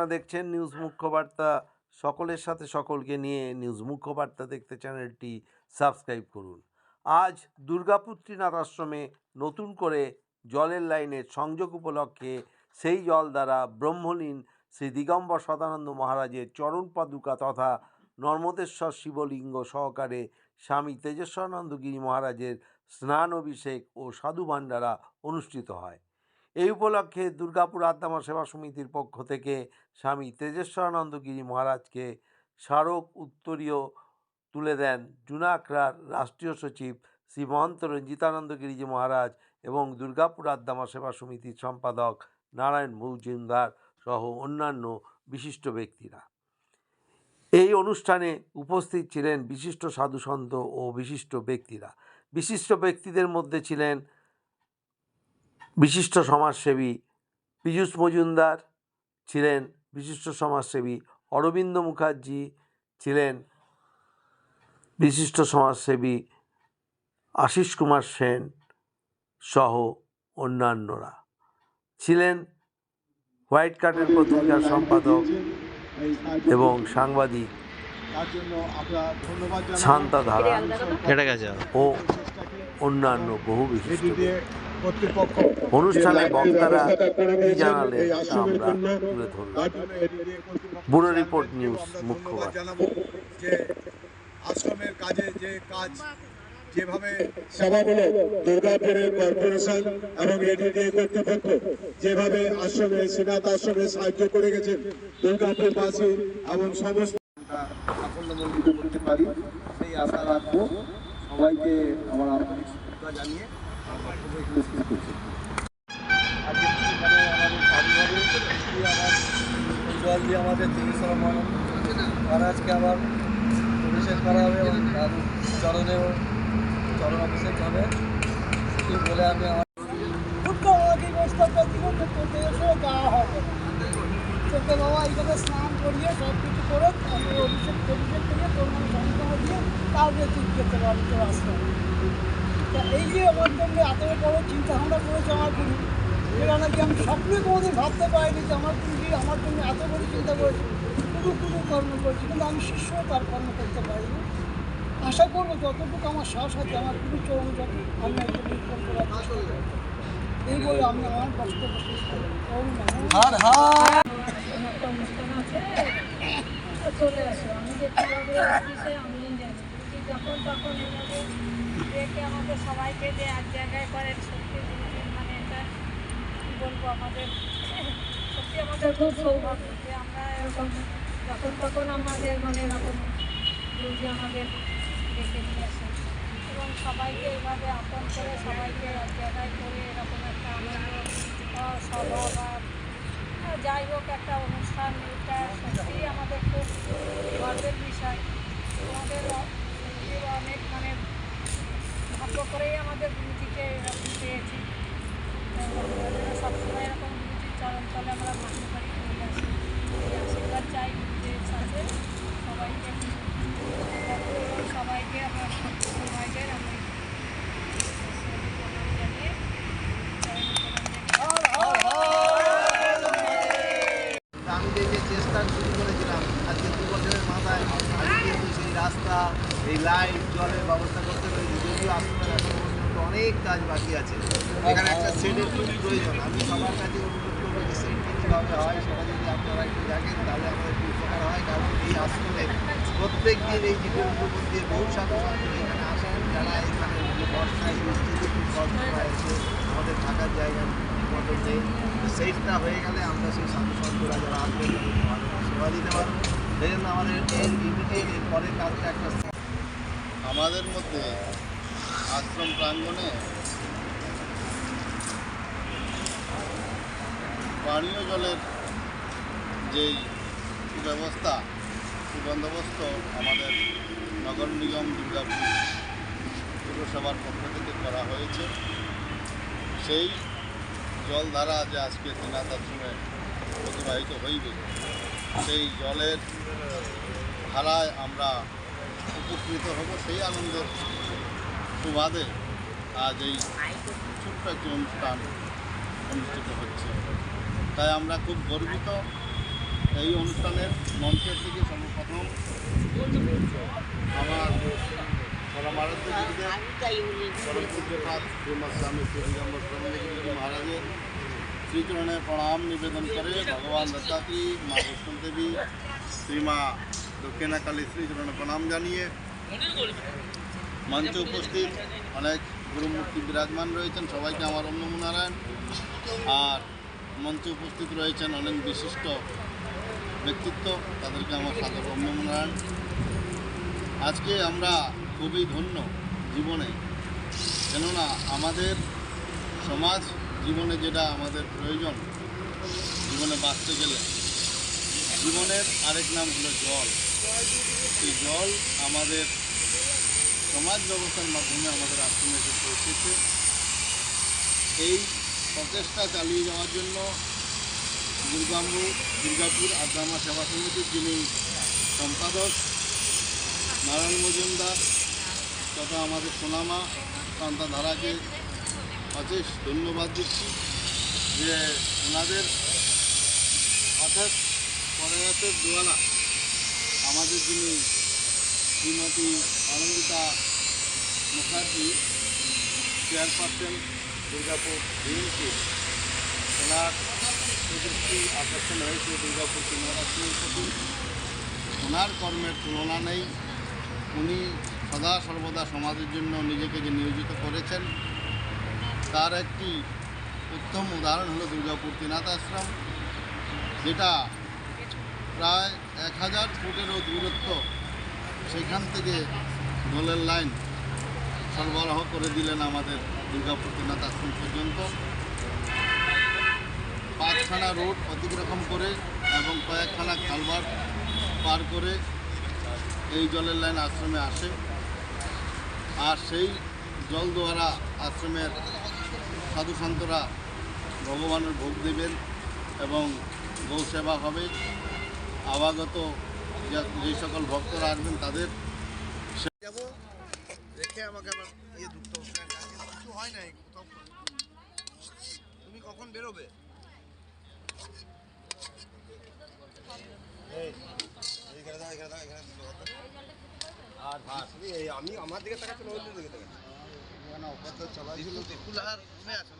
আপনারা দেখছেন নিউজ মুখ্যবার্তা। সকলের সাথে সকলকে নিয়ে নিউজ মুখ্যবার্তা দেখতে চ্যানেলটি সাবস্ক্রাইব করুন। আজ দুর্গাপুত্রীনাথ আশ্রমে নতুন করে জলের লাইনের সংযোগ উপলক্ষে সেই জল দ্বারা ব্রহ্মলীন শ্রী দিগম্বর সদানন্দ মহারাজের চরণ পাদুকা তথা নর্মদেশ্বর শিবলিঙ্গ সহকারে স্বামী তেজস্বরানন্দ গিরি মহারাজের স্নান অভিষেক ও সাধু ভাণ্ডারা অনুষ্ঠিত হয়। এই উপলক্ষে দুর্গাপুর আদ্যামা সেবা সমিতির পক্ষ থেকে স্বামী তেজস্বরানন্দ গিরি মহারাজকে স্মারক উত্তরীয় তুলে দেন জুনাকড়ার রাষ্ট্রীয় সচিব শ্রী মহন্ত রঞ্জিতানন্দ গিরিজি মহারাজ এবং দুর্গাপুর আদ্যামা সেবা সমিতির সম্পাদক নারায়ণ মৌজুমদার সহ অন্যান্য বিশিষ্ট ব্যক্তিরা। এই অনুষ্ঠানে উপস্থিত ছিলেন বিশিষ্ট সাধুসন্ত ও বিশিষ্ট ব্যক্তিরা। বিশিষ্ট ব্যক্তিদের মধ্যে ছিলেন বিশিষ্ট সমাজসেবী পীযূষ মজুমদার ছিলেন বিশিষ্ট সমাজসেবী অরবিন্দ মুখার্জি ছিলেন বিশিষ্ট সমাজসেবী আশিস কুমার সেন সহ অন্যান্যরা ছিলেন হোয়াইট কার্ডের পত্রিকার সম্পাদক এবং সাংবাদিক তার জন্য আমরা ধন্যবাদ জানাই শান্তা ধারা ও অন্যান্য বহু বিশিষ্ট অনুষ্ঠানে বক্তারা কি জানালেন আমরা তুলে ধরলাম। এডিডিএ ব্যুরো রিপোর্ট নিউজ মুখ্য যে আশ্রমের কাজে যে কাজ যেভাবে সভামূলক দুর্গাপুরের কর্পোরেশন এবং এডিডি কর্তৃপক্ষ যেভাবে আশ্রমে শ্রীনাথ আশ্রমে সাহায্য করে গেছেন দুর্গাপুরবাসী এবং সমস্ত সাফল্যমণ্ডিত করতে পারি সেই আশা রাখব। সবাইকে আমার আন্তরিক শ্রদ্ধা জানিয়ে জল দিয়ে মহারাজকে আবার অভিষেক করা হবে এবং তার চরণেও চরণ অভিষেক হবে বাবা এইভাবে স্নান করিয়ে সব কিছু করে অভিষেক অভিষেক করিয়ে তোর মানে দিয়ে তারপরে তুই যেতে পারবি তোর আসতে এই যে আমার জন্য এত বড় চিন্তা ভাবনা করেছে আমার গুরু যেটা নাকি আমি স্বপ্নে কোনোদিন ভাবতে পারিনি যে আমার গুরুজি আমার জন্য এত বড় চিন্তা করেছে কোনো কোনো কর্ম করছি কিন্তু আমি শিষ্য তার কর্ম করতে পারিনি। আশা করব যতটুকু আমার সাহস আছে আমার গুরু চরণ যত আমি। এই বলে আমি আমার বক্তব্য শেষ করি হার হার। একটা অনুষ্ঠান আছে চলে আসো আমি যে আমি যখন তখন ডেকে আমাদের সবাইকে যে এক জায়গায় করেন সত্যি মানে এটা কী বলব আমাদের সত্যি আমাদের খুব সৌভাগ্য যে আমরা এরকম যখন তখন আমাদের মানে এরকম গুরুজি আমাদের ডেকে নিয়ে আসেন এবং সবাইকে এইভাবে আপন করে সবাইকে এক জায়গায় করে এরকম একটা আনন্দ সভা বা যাই হোক একটা অনুষ্ঠান এটা সত্যিই আমাদের খুব গর্বের বিষয়। আমাদের অ- গুরুজির অনেক মানে ভাগ্য করেই আমাদের গুরুজিকে এরকম পেয়েছি। আমরা সবসময় এরকম গুরুজির চরণ তলে আমরা মাসির বাড়ি নিয়ে আসি। আশীর্বাদ চাই গুরুজির সাথে, সবাইকে। সবাইকে আমরা সবাইকে আমি প্রণাম জানিয়ে চরণ প্রণাম জানিয়ে আমি যে যে চেষ্টা করেছিলাম, আজকে দু মাথায় আমি কিন্তু রাস্তা, এই লাইট, জলের ব্যবস্থা করতে পেরেছি যদিও আশ্রমের এখন পর্যন্ত অনেক কাজ বাকি আছে। এখানে একটা সেটের খুবই প্রয়োজন। আমি সবার কাছে অনুরোধ করব যে সেটটি কীভাবে হয়, সেটা যদি আপনারা একটু দেখেন, তাহলে আমাদের একটু উপকার হয়। কারণ এই আশ্রমে প্রত্যেক দিন এই উপর দিয়ে বহু সাধু এখানে আসেন। যারা এখানে বর্ষায় বৃষ্টিতে খুব কষ্ট আমাদের থাকার জায়গা মতো নেই। সেইটা হয়ে গেলে আমরা সেই সাধু যারা আসবেন সেবা দিতে পারব। সেই জন্য আমাদের এর পরের কাজটা একটা আমাদের মধ্যে আশ্রম প্রাঙ্গণে পানীয় জলের যেই ব্যবস্থা সুবন্দোবস্ত আমাদের নগর নিগম, দুর্গাপুর পুরসভার পক্ষ থেকে করা হয়েছে। সেই জলধারা যে আজকে দিনাথ আশ্রমে প্রতিবাহিত হইবে, সেই জলের ধারায় আমরা উপকৃত হব, সেই আনন্দের সুবাদে আজ এই ছোট্ট একটি অনুষ্ঠান অনুষ্ঠিত হচ্ছে। তাই আমরা খুব গর্বিত এই অনুষ্ঠানের মঞ্চের থেকে সর্বপ্রথম আমার পরমারাধ্য গুরুদেব পরম পূজ্যপাত শ্রীমৎ স্বামী শ্রী দিগম্বর ব্রহ্মদেবী মহারাজের শ্রীচরণে প্রণাম নিবেদন করে ভগবান দত্তাত্রী মা বৈষ্ণবদেবী, শ্রীমা দক্ষিণাকালী শ্রীচরণে প্রণাম জানিয়ে মঞ্চে উপস্থিত অনেক গুরুমূর্তি বিরাজমান রয়েছেন, সবাইকে আমার অন্য নারায়ণ আর মঞ্চে উপস্থিত রয়েছেন অনেক বিশিষ্ট ব্যক্তিত্ব, তাদেরকে আমার সাদর অন্য নারায়ণ আজকে আমরা খুবই ধন্য জীবনে, কেননা আমাদের সমাজ জীবনে যেটা আমাদের প্রয়োজন, জীবনে বাঁচতে গেলে, জীবনের আরেক নাম হলো জল। এই জল আমাদের সমাজ ব্যবস্থার মাধ্যমে আমাদের আশ্রমে এসে পৌঁছেছে এই প্রচেষ্টা চালিয়ে যাওয়ার জন্য দুর্গাম্বু দুর্গাপুর আদ্রামা সেবা সমিতির যিনি সম্পাদক, নারায়ণ মজুমদার তথা আমাদের সোনামা কান্তা ধারাকে অশেষ ধন্যবাদ দিচ্ছি যে ওনাদের অর্থাৎ পরায়তের দোয়ালা আমাদের যিনি শ্রীমতী আনন্দিতা মুখার্জি, চেয়ারপারসন দুর্গাপুর বিএনপি, ওনার প্রদৃষ্টি আকর্ষণ হয়েছে দুর্গাপুর প্রতি ওনার কর্মের তুলনা নেই। উনি সদা সর্বদা সমাজের জন্য নিজেকে যে নিয়োজিত করেছেন, তার একটি উত্তম উদাহরণ হলো দুর্গাপুর তিনাথ আশ্রম, যেটা প্রায় এক হাজার ফুটেরও দূরত্ব সেখান থেকে জলের লাইন সরবরাহ করে দিলেন আমাদের দুর্গাপুর তিনাথ আশ্রম পর্যন্ত। পাঁচখানা রোড অতিক্রম করে এবং কয়েকখানা খালবার পার করে এই জলের লাইন আশ্রমে আসে। আর সেই জল দ্বারা আশ্রমের সাধু সন্তরা ভগবানের ভোগ দেবেন এবং গৌ সেবা হবে। আবাগত যে- সকল ভক্তরা আসবেন তাদের রেখে আমাকে আবার ইয়ে ঢুকতে হবে। কিছু হয় নাই তুমি কখন বেরোবে? আমি আমার দিকে তাকাচ্ছিল ওই দিকে তাকাচ্ছিল কুলাহার তো আছো মনে তুমি